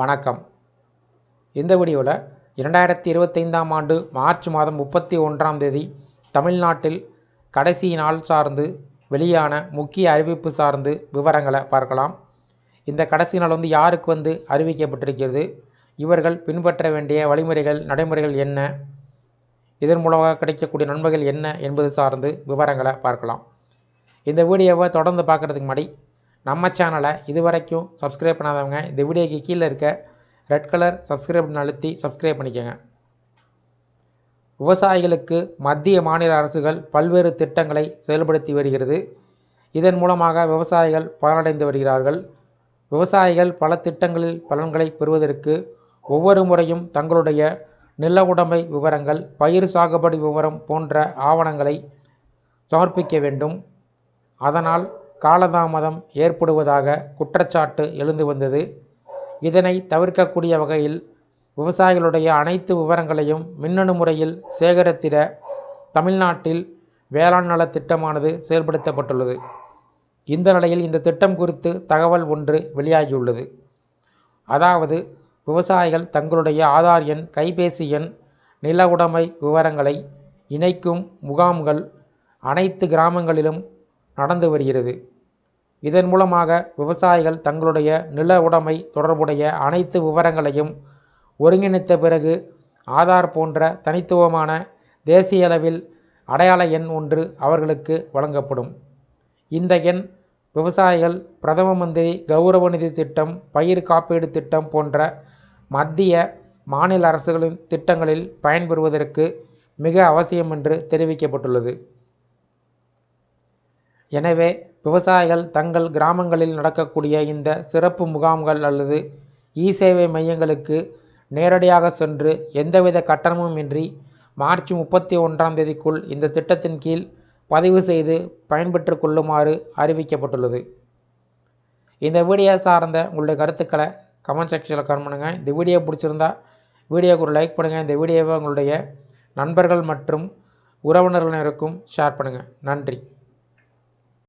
வணக்கம். இந்த வீடியோவில் இரண்டாயிரத்தி இருபத்தைந்தாம் ஆண்டு மார்ச் மாதம் முப்பத்தி ஒன்றாம் தேதி தமிழ்நாட்டில் கடைசி நாள் சார்ந்து வெளியான முக்கிய அறிவிப்பு சார்ந்து விவரங்களை பார்க்கலாம். இந்த கடைசி நாள் வந்து யாருக்கு வந்து அறிவிக்கப்பட்டிருக்கிறது? இவர்கள் பின்பற்ற வேண்டிய வழிமுறைகள் நடைமுறைகள் என்ன? இதன் மூலமாக கிடைக்கக்கூடிய நன்மைகள் என்ன என்பது சார்ந்து விவரங்களை பார்க்கலாம். இந்த வீடியோவை தொடர்ந்து பார்க்குறதுக்கு முன்னாடி நம்ம சேனலை இதுவரைக்கும் சப்ஸ்கிரைப் பண்ணாதவங்க இந்த வீடியோக்கு கீழே இருக்க ரெட் கலர் சப்ஸ்கிரைப் அழுத்தி சப்ஸ்கிரைப் பண்ணிக்கோங்க. விவசாயிகளுக்கு மத்திய மாநில அரசுகள் பல்வேறு திட்டங்களை செயல்படுத்தி வருகிறது. இதன் மூலமாக விவசாயிகள் பலனடைந்து வருகிறார்கள். விவசாயிகள் பல திட்டங்களில் பலன்களை பெறுவதற்கு ஒவ்வொரு முறையும் தங்களுடைய நில உடைமை விவரங்கள் பயிர் சாகுபடி விவரம் போன்ற ஆவணங்களை சமர்ப்பிக்க வேண்டும். அதனால் காலதாமதம் ஏற்படுவதாக குற்றச்சாட்டு எழுந்து வந்தது. இதனை தவிர்க்கக்கூடிய வகையில் விவசாயிகளுடைய அனைத்து விவரங்களையும் மின்னணு முறையில் சேகரித்திட தமிழ்நாட்டில் வேளாண் நல திட்டமானது செயல்படுத்தப்பட்டுள்ளது. இந்த நிலையில் இந்த திட்டம் குறித்து தகவல் ஒன்று வெளியாகியுள்ளது. அதாவது விவசாயிகள் தங்களுடைய ஆதார் எண் கைபேசி எண் நில உடைமை விவரங்களை இணைக்கும் முகாம்கள் அனைத்து கிராமங்களிலும் நடந்து வருகிறது. இதன் மூலமாக விவசாயிகள் தங்களுடைய நில உடைமை தொடர்புடைய அனைத்து விவரங்களையும் ஒருங்கிணைத்த பிறகு ஆதார் போன்ற தனித்துவமான தேசிய அளவில் அடையாள எண் ஒன்று அவர்களுக்கு வழங்கப்படும். இந்த எண் விவசாயிகள் பிரதம மந்திரி கௌரவ நிதி திட்டம் பயிர் காப்பீடு திட்டம் போன்ற மத்திய மாநில அரசுகளின் திட்டங்களில் பயன்பெறுவதற்கு மிக அவசியம் என்று தெரிவிக்கப்பட்டுள்ளது. எனவே விவசாயிகள் தங்கள் கிராமங்களில் நடக்கக்கூடிய இந்த சிறப்பு முகாம்கள் அல்லது இ சேவை மையங்களுக்கு நேரடியாக சென்று எந்தவித கட்டணமும் இன்றி மார்ச் முப்பத்தி ஒன்றாம் தேதிக்குள் இந்த திட்டத்தின் கீழ் பதிவு செய்து பயன்பெற்று கொள்ளுமாறு அறிவிக்கப்பட்டுள்ளது. இந்த வீடியோ சார்ந்த உங்களுடைய கருத்துக்களை கமெண்ட் செக்ஷனில் கமெண்ட் பண்ணுங்கள் இந்த வீடியோ பிடிச்சிருந்தா வீடியோக்கு ஒரு லைக் பண்ணுங்கள் இந்த வீடியோவை உங்களுடைய நண்பர்கள் மற்றும் உறவினர்களுக்கும் ஷேர் பண்ணுங்கள் நன்றி.